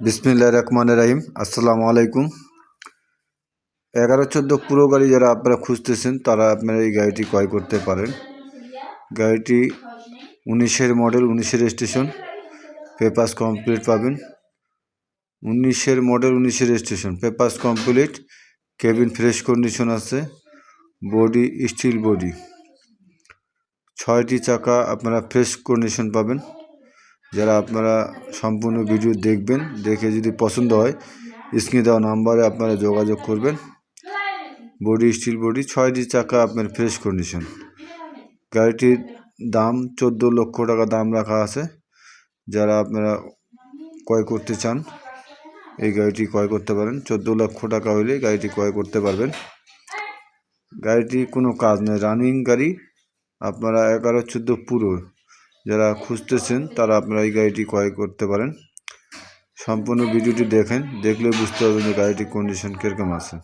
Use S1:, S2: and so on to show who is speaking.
S1: বিসমিল্লা রহমান রাহিম। আসসালামু আলাইকুম। এগারো চোদ্দ পুরো গাড়ি যারা আপনারা খুঁজতেছেন, তারা আপনারা এই গাড়িটি ক্রয় করতে পারেন। গাড়িটি উনিশের মডেল, উনিশের স্টেশন পেপার্স কমপ্লিট পাবেন। উনিশের মডেল, উনিশের station papers complete, cabin fresh condition আছে, বডি, স্টিল বডি। ছয়টি চাকা আপনারা ফ্রেশ কন্ডিশন পাবেন। যারা আপনারা সম্পূর্ণ ভিডিও দেখবেন, দেখে যদি পছন্দ হয়, স্ক্রিনে দেওয়া নাম্বারে আপনারা যোগাযোগ করবেন। বডি, স্টিল বডি, ছয়টি চাকা আপনার ফ্রেশ কন্ডিশন। গাড়িটির দাম চোদ্দ লক্ষ টাকা দাম রাখা আছে। যারা আপনারা ক্রয় করতে চান, এই গাড়িটি ক্রয় করতে পারেন। চোদ্দ লক্ষ টাকা হলে গাড়িটি ক্রয় করতে পারবেন। গাড়িটি কোনো কাজ নেই। রানিং গাড়ি আপনারা এগারো, চোদ্দ পুরো। যারা খুঁজতেছেন, তারা আপনারা এই গাড়িটি ক্রয় করতে পারেন। সম্পূর্ণ ভিডিওটি দেখেন, দেখলে বুঝতে পারবেন যে গাড়িটির কন্ডিশন কীরকম আছে।